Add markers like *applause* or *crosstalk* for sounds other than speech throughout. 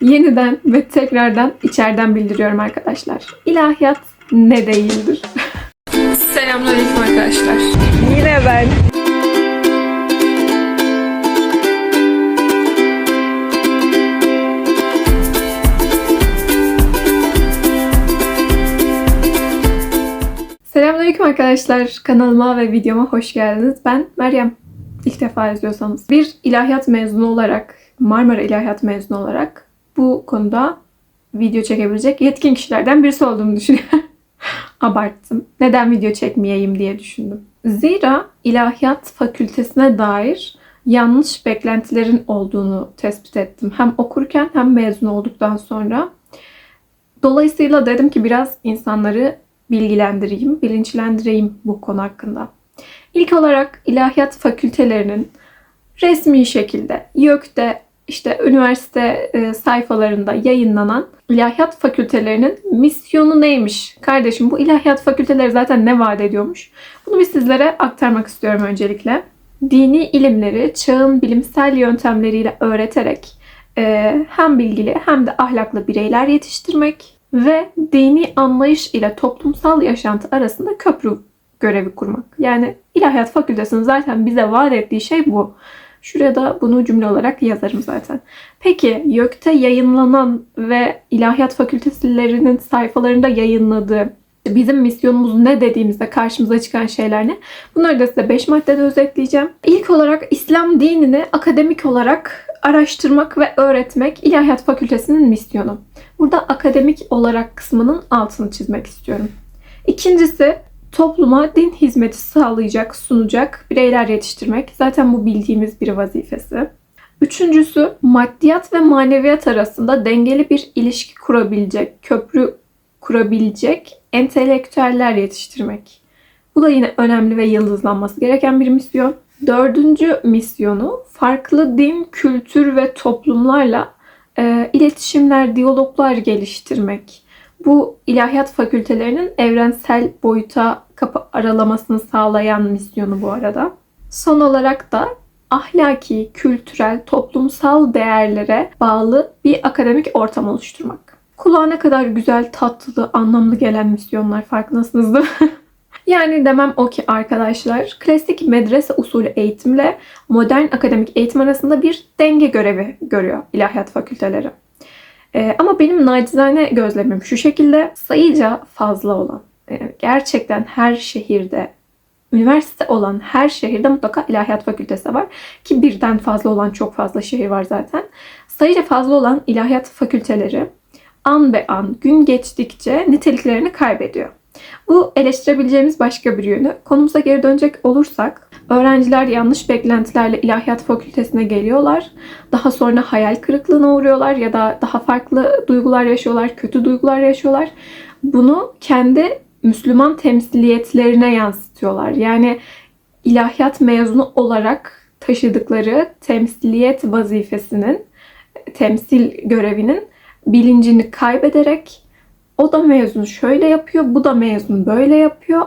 Yeniden ve tekrardan içeriden bildiriyorum arkadaşlar. İlahiyat ne değildir? *laughs* Selamünaleyküm arkadaşlar. Yine ben. Selamünaleyküm arkadaşlar. Kanalıma ve videoma hoş geldiniz. Ben Meryem. İlk defa izliyorsanız. Bir ilahiyat mezunu olarak, Marmara İlahiyat mezunu olarak bu konuda video çekebilecek yetkin kişilerden birisi olduğumu düşünüyorum. *laughs* Abarttım. Neden video çekmeyeyim diye düşündüm. Zira ilahiyat fakültesine dair yanlış beklentilerin olduğunu tespit ettim. Hem okurken hem mezun olduktan sonra. Dolayısıyla dedim ki biraz insanları bilgilendireyim, bilinçlendireyim bu konu hakkında. İlk olarak ilahiyat fakültelerinin resmi şekilde YÖK'te işte üniversite e, sayfalarında yayınlanan ilahiyat fakültelerinin misyonu neymiş? Kardeşim bu ilahiyat fakülteleri zaten ne vaat ediyormuş? Bunu bir sizlere aktarmak istiyorum öncelikle. Dini ilimleri çağın bilimsel yöntemleriyle öğreterek e, hem bilgili hem de ahlaklı bireyler yetiştirmek ve dini anlayış ile toplumsal yaşantı arasında köprü görevi kurmak. Yani İlahiyat Fakültesi'nin zaten bize vaat ettiği şey bu. Şuraya da bunu cümle olarak yazarım zaten. Peki YÖK'te yayınlanan ve İlahiyat Fakültelerinin sayfalarında yayınladığı bizim misyonumuz ne dediğimizde karşımıza çıkan şeyler ne? Bunları da size 5 maddede özetleyeceğim. İlk olarak İslam dinini akademik olarak araştırmak ve öğretmek İlahiyat Fakültesi'nin misyonu. Burada akademik olarak kısmının altını çizmek istiyorum. İkincisi topluma din hizmeti sağlayacak, sunacak bireyler yetiştirmek. Zaten bu bildiğimiz bir vazifesi. Üçüncüsü maddiyat ve maneviyat arasında dengeli bir ilişki kurabilecek, köprü kurabilecek entelektüeller yetiştirmek. Bu da yine önemli ve yıldızlanması gereken bir misyon. Dördüncü misyonu farklı din, kültür ve toplumlarla e, iletişimler, diyaloglar geliştirmek. Bu ilahiyat fakültelerinin evrensel boyuta kapı aralamasını sağlayan misyonu bu arada. Son olarak da ahlaki, kültürel, toplumsal değerlere bağlı bir akademik ortam oluşturmak. Kulağa ne kadar güzel, tatlı, anlamlı gelen misyonlar farkındasınız değil? *laughs* Yani demem o ki arkadaşlar klasik medrese usulü eğitimle modern akademik eğitim arasında bir denge görevi görüyor ilahiyat fakülteleri. Ee, ama benim nacizane gözlemim şu şekilde sayıca fazla olan e, gerçekten her şehirde üniversite olan her şehirde mutlaka ilahiyat fakültesi var. Ki birden fazla olan çok fazla şehir var zaten. Sayıca fazla olan ilahiyat fakülteleri an be an gün geçtikçe niteliklerini kaybediyor. Bu eleştirebileceğimiz başka bir yönü. Konumuza geri dönecek olursak, öğrenciler yanlış beklentilerle ilahiyat fakültesine geliyorlar. Daha sonra hayal kırıklığına uğruyorlar ya da daha farklı duygular yaşıyorlar, kötü duygular yaşıyorlar. Bunu kendi Müslüman temsiliyetlerine yansıtıyorlar. Yani ilahiyat mezunu olarak taşıdıkları temsiliyet vazifesinin, temsil görevinin bilincini kaybederek o da mezun şöyle yapıyor, bu da mezun böyle yapıyor.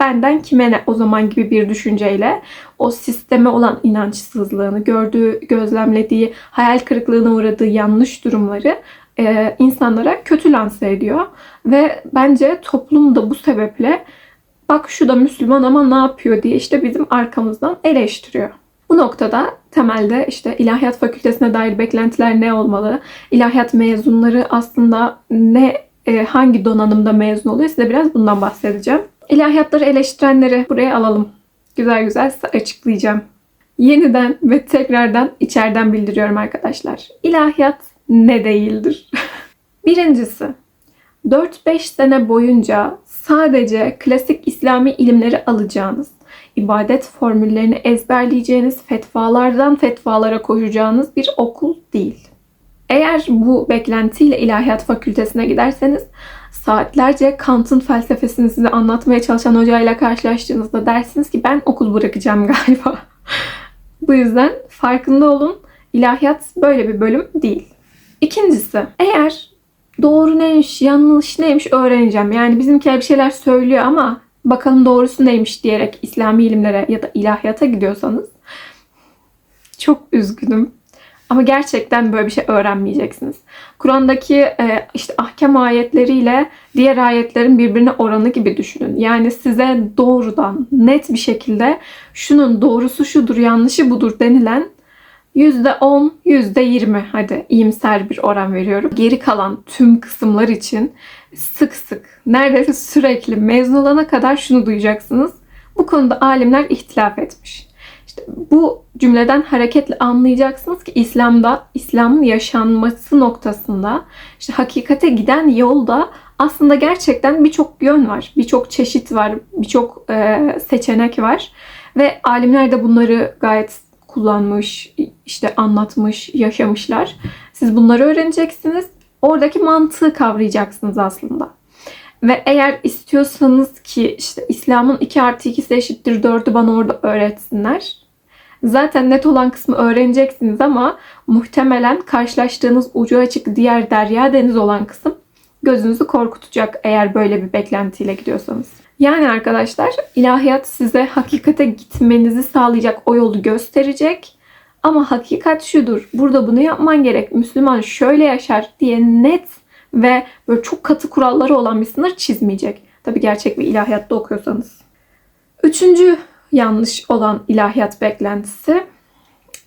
Benden kime ne o zaman gibi bir düşünceyle o sisteme olan inançsızlığını, gördüğü, gözlemlediği, hayal kırıklığına uğradığı yanlış durumları e, insanlara kötü lanse ediyor. Ve bence toplum da bu sebeple bak şu da Müslüman ama ne yapıyor diye işte bizim arkamızdan eleştiriyor. Bu noktada temelde işte ilahiyat fakültesine dair beklentiler ne olmalı? İlahiyat mezunları aslında ne e, hangi donanımda mezun oluyor size biraz bundan bahsedeceğim. İlahiyatları eleştirenleri buraya alalım. Güzel güzel açıklayacağım. Yeniden ve tekrardan içeriden bildiriyorum arkadaşlar. İlahiyat ne değildir? *laughs* Birincisi, 4-5 sene boyunca sadece klasik İslami ilimleri alacağınız, ibadet formüllerini ezberleyeceğiniz, fetvalardan fetvalara koşacağınız bir okul değil. Eğer bu beklentiyle ilahiyat fakültesine giderseniz saatlerce Kant'ın felsefesini size anlatmaya çalışan hocayla karşılaştığınızda dersiniz ki ben okul bırakacağım *laughs* galiba. bu yüzden farkında olun. İlahiyat böyle bir bölüm değil. İkincisi, eğer doğru neymiş, yanlış neymiş öğreneceğim. Yani bizimkiler bir şeyler söylüyor ama bakalım doğrusu neymiş diyerek İslami ilimlere ya da ilahiyata gidiyorsanız çok üzgünüm. Ama gerçekten böyle bir şey öğrenmeyeceksiniz. Kur'an'daki e, işte ahkam ayetleriyle diğer ayetlerin birbirine oranı gibi düşünün. Yani size doğrudan net bir şekilde şunun doğrusu şudur, yanlışı budur denilen %10, %20 hadi iyimser bir oran veriyorum. Geri kalan tüm kısımlar için sık sık, neredeyse sürekli mezun olana kadar şunu duyacaksınız. Bu konuda alimler ihtilaf etmiş. İşte bu cümleden hareketle anlayacaksınız ki İslam'da, İslam'ın yaşanması noktasında işte hakikate giden yolda aslında gerçekten birçok yön var, birçok çeşit var, birçok e, seçenek var ve alimler de bunları gayet kullanmış, işte anlatmış, yaşamışlar. Siz bunları öğreneceksiniz. Oradaki mantığı kavrayacaksınız aslında. Ve eğer istiyorsanız ki işte İslam'ın 2 artı 2'si eşittir 4'ü bana orada öğretsinler. Zaten net olan kısmı öğreneceksiniz ama muhtemelen karşılaştığınız ucu açık diğer derya deniz olan kısım gözünüzü korkutacak eğer böyle bir beklentiyle gidiyorsanız. Yani arkadaşlar ilahiyat size hakikate gitmenizi sağlayacak o yolu gösterecek. Ama hakikat şudur. Burada bunu yapman gerek. Müslüman şöyle yaşar diye net ve böyle çok katı kuralları olan bir sınır çizmeyecek. Tabi gerçek bir ilahiyatta okuyorsanız. Üçüncü yanlış olan ilahiyat beklentisi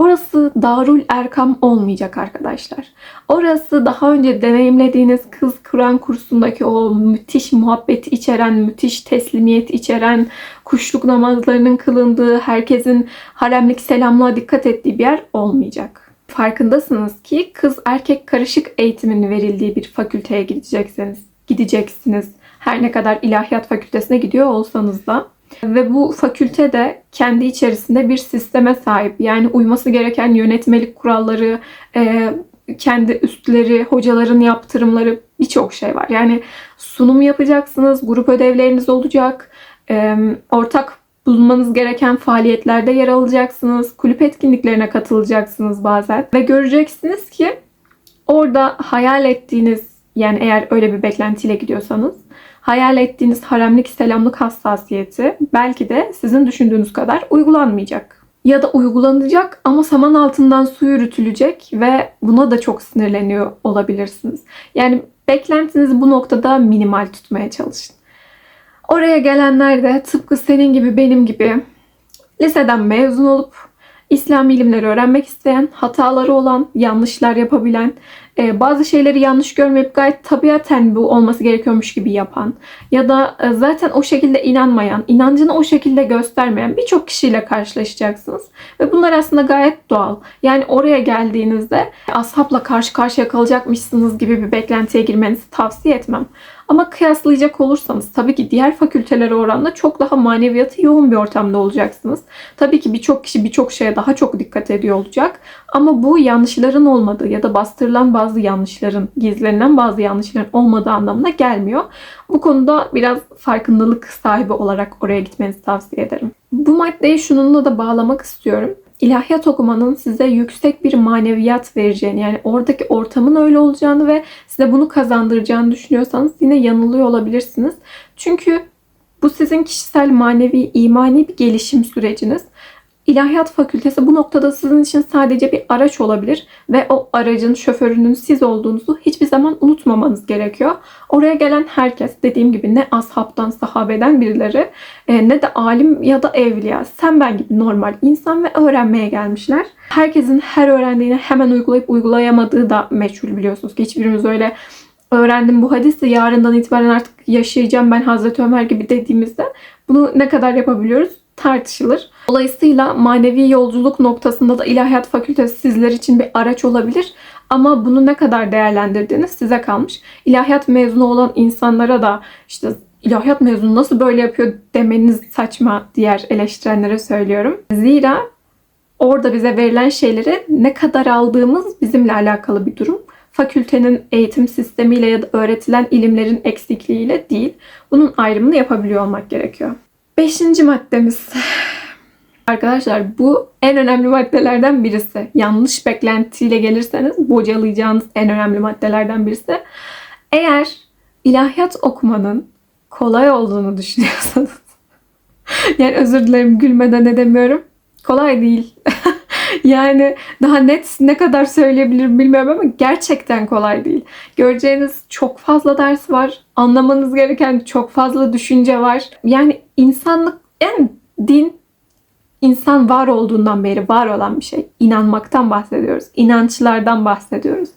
Orası Darul Erkam olmayacak arkadaşlar. Orası daha önce deneyimlediğiniz kız Kur'an kursundaki o müthiş muhabbeti içeren, müthiş teslimiyet içeren, kuşluk namazlarının kılındığı, herkesin haremlik selamlığa dikkat ettiği bir yer olmayacak. Farkındasınız ki kız erkek karışık eğitimin verildiği bir fakülteye gideceksiniz. Gideceksiniz. Her ne kadar ilahiyat fakültesine gidiyor olsanız da. Ve bu fakülte de kendi içerisinde bir sisteme sahip. Yani uyması gereken yönetmelik kuralları, e, kendi üstleri, hocaların yaptırımları birçok şey var. Yani sunum yapacaksınız, grup ödevleriniz olacak, e, ortak bulunmanız gereken faaliyetlerde yer alacaksınız, kulüp etkinliklerine katılacaksınız bazen ve göreceksiniz ki orada hayal ettiğiniz yani eğer öyle bir beklentiyle gidiyorsanız hayal ettiğiniz haremlik selamlık hassasiyeti belki de sizin düşündüğünüz kadar uygulanmayacak. Ya da uygulanacak ama saman altından su yürütülecek ve buna da çok sinirleniyor olabilirsiniz. Yani beklentinizi bu noktada minimal tutmaya çalışın. Oraya gelenler de tıpkı senin gibi benim gibi liseden mezun olup İslam ilimleri öğrenmek isteyen, hataları olan, yanlışlar yapabilen, e, bazı şeyleri yanlış görmeyip gayet tabiaten bu olması gerekiyormuş gibi yapan ya da e, zaten o şekilde inanmayan, inancını o şekilde göstermeyen birçok kişiyle karşılaşacaksınız. Ve bunlar aslında gayet doğal. Yani oraya geldiğinizde ashapla karşı karşıya kalacakmışsınız gibi bir beklentiye girmenizi tavsiye etmem. Ama kıyaslayacak olursanız tabii ki diğer fakültelere oranla çok daha maneviyatı yoğun bir ortamda olacaksınız. Tabii ki birçok kişi birçok şeye daha çok dikkat ediyor olacak. Ama bu yanlışların olmadığı ya da bastırılan bazı yanlışların, gizlenen bazı yanlışların olmadığı anlamına gelmiyor. Bu konuda biraz farkındalık sahibi olarak oraya gitmenizi tavsiye ederim. Bu maddeyi şununla da bağlamak istiyorum ilahiyat okumanın size yüksek bir maneviyat vereceğini yani oradaki ortamın öyle olacağını ve size bunu kazandıracağını düşünüyorsanız yine yanılıyor olabilirsiniz. Çünkü bu sizin kişisel manevi imani bir gelişim süreciniz. İlahiyat Fakültesi bu noktada sizin için sadece bir araç olabilir ve o aracın şoförünün siz olduğunuzu hiçbir zaman unutmamanız gerekiyor. Oraya gelen herkes dediğim gibi ne ashabtan, sahabeden birileri e, ne de alim ya da evliya, sen ben gibi normal insan ve öğrenmeye gelmişler. Herkesin her öğrendiğini hemen uygulayıp uygulayamadığı da meçhul biliyorsunuz ki hiçbirimiz öyle öğrendim bu hadisi yarından itibaren artık yaşayacağım ben Hazreti Ömer gibi dediğimizde bunu ne kadar yapabiliyoruz tartışılır. Dolayısıyla manevi yolculuk noktasında da ilahiyat fakültesi sizler için bir araç olabilir. Ama bunu ne kadar değerlendirdiğiniz size kalmış. İlahiyat mezunu olan insanlara da işte ilahiyat mezunu nasıl böyle yapıyor demeniz saçma diğer eleştirenlere söylüyorum. Zira orada bize verilen şeyleri ne kadar aldığımız bizimle alakalı bir durum. Fakültenin eğitim sistemiyle ya da öğretilen ilimlerin eksikliğiyle değil. Bunun ayrımını yapabiliyor olmak gerekiyor. Beşinci maddemiz. Arkadaşlar bu en önemli maddelerden birisi. Yanlış beklentiyle gelirseniz bocalayacağınız en önemli maddelerden birisi. Eğer ilahiyat okumanın kolay olduğunu düşünüyorsanız *laughs* yani özür dilerim gülmeden edemiyorum. Kolay değil. *laughs* yani daha net ne kadar söyleyebilirim bilmiyorum ama gerçekten kolay değil. Göreceğiniz çok fazla ders var. Anlamanız gereken çok fazla düşünce var. Yani insanlık yani din insan var olduğundan beri var olan bir şey. İnanmaktan bahsediyoruz. İnançlardan bahsediyoruz.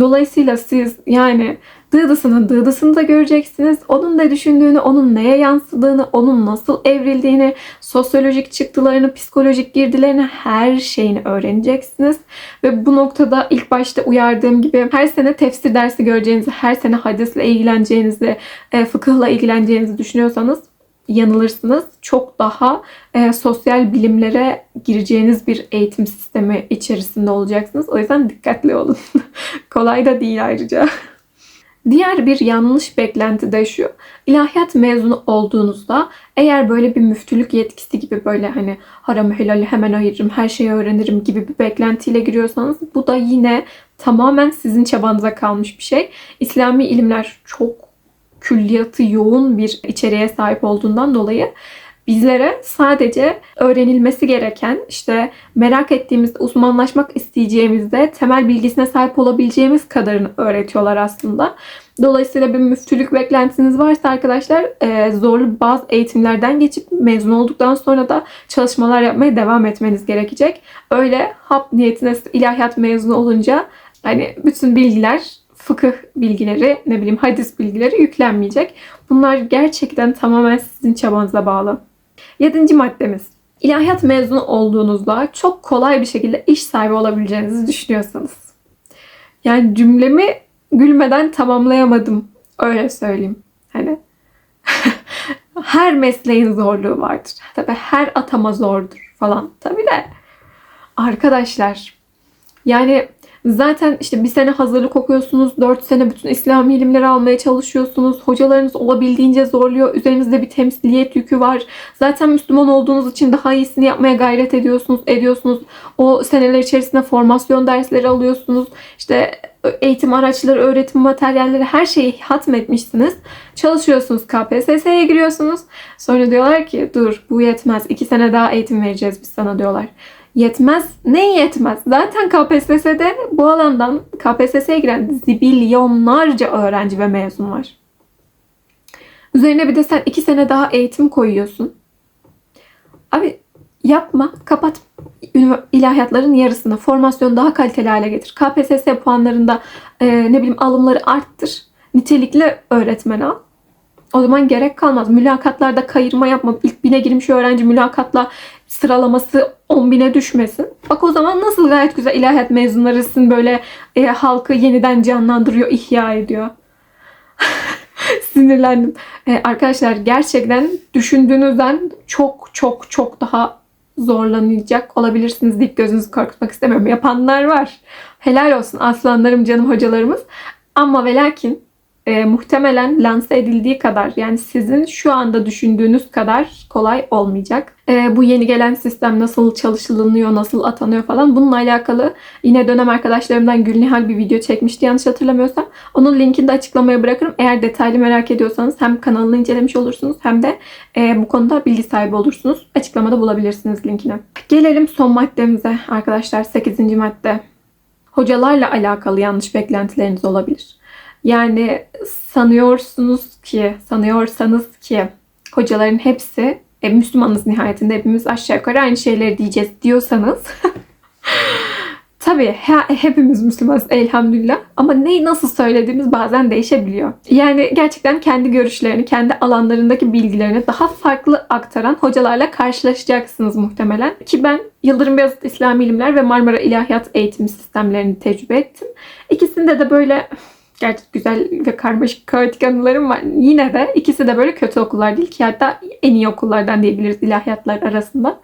Dolayısıyla siz yani dıdısının dıdısını da göreceksiniz. Onun ne düşündüğünü, onun neye yansıdığını, onun nasıl evrildiğini, sosyolojik çıktılarını, psikolojik girdilerini, her şeyini öğreneceksiniz. Ve bu noktada ilk başta uyardığım gibi her sene tefsir dersi göreceğinizi, her sene hadisle ilgileneceğinizi, e, fıkıhla ilgileneceğinizi düşünüyorsanız yanılırsınız. Çok daha e, sosyal bilimlere gireceğiniz bir eğitim sistemi içerisinde olacaksınız. O yüzden dikkatli olun. *laughs* Kolay da değil ayrıca. Diğer bir yanlış beklenti de şu. İlahiyat mezunu olduğunuzda eğer böyle bir müftülük yetkisi gibi böyle hani haramı helali hemen ayırırım, her şeyi öğrenirim gibi bir beklentiyle giriyorsanız bu da yine tamamen sizin çabanıza kalmış bir şey. İslami ilimler çok külliyatı yoğun bir içeriğe sahip olduğundan dolayı bizlere sadece öğrenilmesi gereken işte merak ettiğimizde uzmanlaşmak isteyeceğimizde temel bilgisine sahip olabileceğimiz kadarını öğretiyorlar aslında. Dolayısıyla bir müftülük beklentiniz varsa arkadaşlar e, zorlu bazı eğitimlerden geçip mezun olduktan sonra da çalışmalar yapmaya devam etmeniz gerekecek. Öyle hap niyetine ilahiyat mezunu olunca hani bütün bilgiler fıkıh bilgileri, ne bileyim hadis bilgileri yüklenmeyecek. Bunlar gerçekten tamamen sizin çabanıza bağlı. Yedinci maddemiz. İlahiyat mezunu olduğunuzda çok kolay bir şekilde iş sahibi olabileceğinizi düşünüyorsanız. Yani cümlemi gülmeden tamamlayamadım. Öyle söyleyeyim. Hani *laughs* her mesleğin zorluğu vardır. Tabi her atama zordur falan. Tabi de arkadaşlar yani Zaten işte bir sene hazırlık okuyorsunuz, dört sene bütün İslami ilimleri almaya çalışıyorsunuz. Hocalarınız olabildiğince zorluyor. Üzerinizde bir temsiliyet yükü var. Zaten Müslüman olduğunuz için daha iyisini yapmaya gayret ediyorsunuz, ediyorsunuz. O seneler içerisinde formasyon dersleri alıyorsunuz. İşte eğitim araçları, öğretim materyalleri her şeyi hatmetmişsiniz. Çalışıyorsunuz KPSS'ye giriyorsunuz. Sonra diyorlar ki dur bu yetmez. iki sene daha eğitim vereceğiz biz sana diyorlar. Yetmez. Ne yetmez? Zaten KPSS'de bu alandan KPSS'ye giren zibilyonlarca öğrenci ve mezun var. Üzerine bir de sen iki sene daha eğitim koyuyorsun. Abi yapma, kapat ilahiyatların yarısını. Formasyon daha kaliteli hale getir. KPSS puanlarında e, ne bileyim alımları arttır. Nitelikli öğretmen al. O zaman gerek kalmaz. Mülakatlarda kayırma yapma. İlk bine girmiş öğrenci mülakatla sıralaması 10 bine düşmesin. Bak o zaman nasıl gayet güzel ilahiyat mezunlarısın böyle e, halkı yeniden canlandırıyor, ihya ediyor. *laughs* Sinirlendim. E, arkadaşlar gerçekten düşündüğünüzden çok çok çok daha zorlanacak olabilirsiniz deyip gözünüzü korkutmak istemiyorum. Yapanlar var. Helal olsun aslanlarım canım hocalarımız. Ama ve lakin e, muhtemelen lanse edildiği kadar yani sizin şu anda düşündüğünüz kadar kolay olmayacak. E, bu yeni gelen sistem nasıl çalışılıyor, nasıl atanıyor falan bununla alakalı yine dönem arkadaşlarımdan Gülnihal bir video çekmişti yanlış hatırlamıyorsam. Onun linkini de açıklamaya bırakırım. Eğer detaylı merak ediyorsanız hem kanalını incelemiş olursunuz hem de e, bu konuda bilgi sahibi olursunuz. Açıklamada bulabilirsiniz linkini. Gelelim son maddemize arkadaşlar 8. madde. Hocalarla alakalı yanlış beklentileriniz olabilir. Yani sanıyorsunuz ki, sanıyorsanız ki hocaların hepsi e, Müslümanız nihayetinde hepimiz aşağı yukarı aynı şeyleri diyeceğiz diyorsanız *laughs* Tabii he, hepimiz Müslümanız elhamdülillah ama neyi nasıl söylediğimiz bazen değişebiliyor. Yani gerçekten kendi görüşlerini, kendi alanlarındaki bilgilerini daha farklı aktaran hocalarla karşılaşacaksınız muhtemelen. Ki ben Yıldırım Beyazıt İslami İlimler ve Marmara İlahiyat Eğitim Sistemlerini tecrübe ettim. İkisinde de böyle Gerçi güzel ve karmaşık kaotik anılarım var. Yine de ikisi de böyle kötü okullar değil ki hatta en iyi okullardan diyebiliriz ilahiyatlar arasında.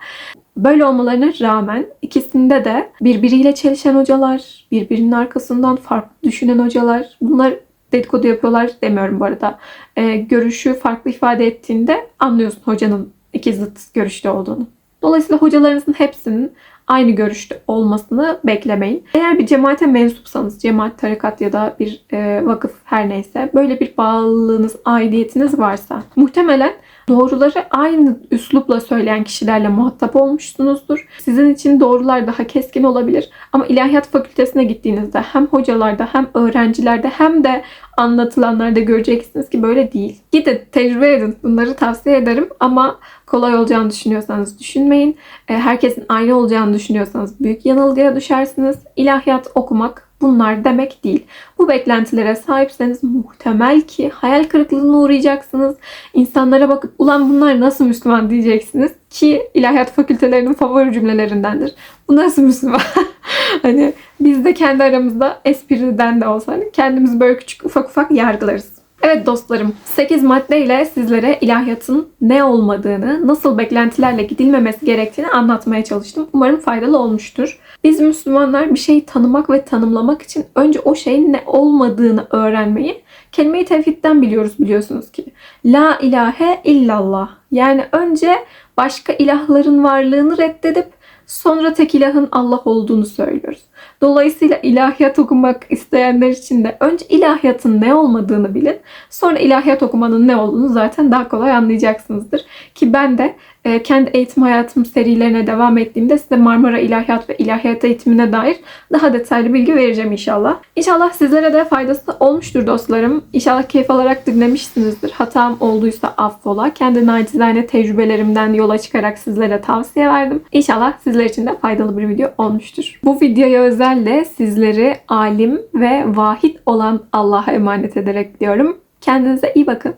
Böyle olmalarına rağmen ikisinde de birbiriyle çelişen hocalar, birbirinin arkasından farklı düşünen hocalar. Bunlar dedikodu yapıyorlar demiyorum bu arada. Ee, görüşü farklı ifade ettiğinde anlıyorsun hocanın iki zıt görüşte olduğunu. Dolayısıyla hocalarınızın hepsinin aynı görüşte olmasını beklemeyin. Eğer bir cemaate mensupsanız, cemaat, tarikat ya da bir e, vakıf her neyse böyle bir bağlılığınız, aidiyetiniz varsa muhtemelen Doğruları aynı üslupla söyleyen kişilerle muhatap olmuşsunuzdur. Sizin için doğrular daha keskin olabilir. Ama ilahiyat fakültesine gittiğinizde hem hocalarda hem öğrencilerde hem de anlatılanlarda göreceksiniz ki böyle değil. Gidin tecrübe edin. Bunları tavsiye ederim ama kolay olacağını düşünüyorsanız düşünmeyin. E, Herkesin aynı olacağını düşünüyorsanız büyük yanılgıya düşersiniz. İlahiyat okumak bunlar demek değil. Bu beklentilere sahipseniz muhtemel ki hayal kırıklığına uğrayacaksınız. İnsanlara bakıp ulan bunlar nasıl Müslüman diyeceksiniz ki ilahiyat fakültelerinin favori cümlelerindendir. Bu nasıl Müslüman? *laughs* hani biz de kendi aramızda espriden de olsa hani kendimizi böyle küçük ufak ufak yargılarız. Evet dostlarım, 8 maddeyle sizlere ilahiyatın ne olmadığını, nasıl beklentilerle gidilmemesi gerektiğini anlatmaya çalıştım. Umarım faydalı olmuştur. Biz Müslümanlar bir şeyi tanımak ve tanımlamak için önce o şeyin ne olmadığını öğrenmeyi kelime-i tevhidden biliyoruz biliyorsunuz ki. La ilahe illallah. Yani önce başka ilahların varlığını reddedip sonra tek ilahın Allah olduğunu söylüyoruz. Dolayısıyla ilahiyat okumak isteyenler için de önce ilahiyatın ne olmadığını bilin. Sonra ilahiyat okumanın ne olduğunu zaten daha kolay anlayacaksınızdır. Ki ben de e, kendi eğitim hayatım serilerine devam ettiğimde size Marmara İlahiyat ve İlahiyat eğitimine dair daha detaylı bilgi vereceğim inşallah. İnşallah sizlere de faydası olmuştur dostlarım. İnşallah keyif alarak dinlemişsinizdir. Hatam olduysa affola. Kendi nacizane tecrübelerimden yola çıkarak sizlere tavsiye verdim. İnşallah sizler için de faydalı bir video olmuştur. Bu videoya özel de sizleri alim ve vahid olan Allah'a emanet ederek diyorum. Kendinize iyi bakın.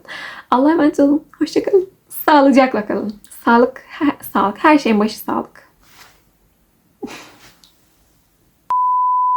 Allah'a emanet olun. Hoşçakalın. Sağlıcakla kalın. Sağlık, her, *laughs* sağlık her şeyin başı sağlık.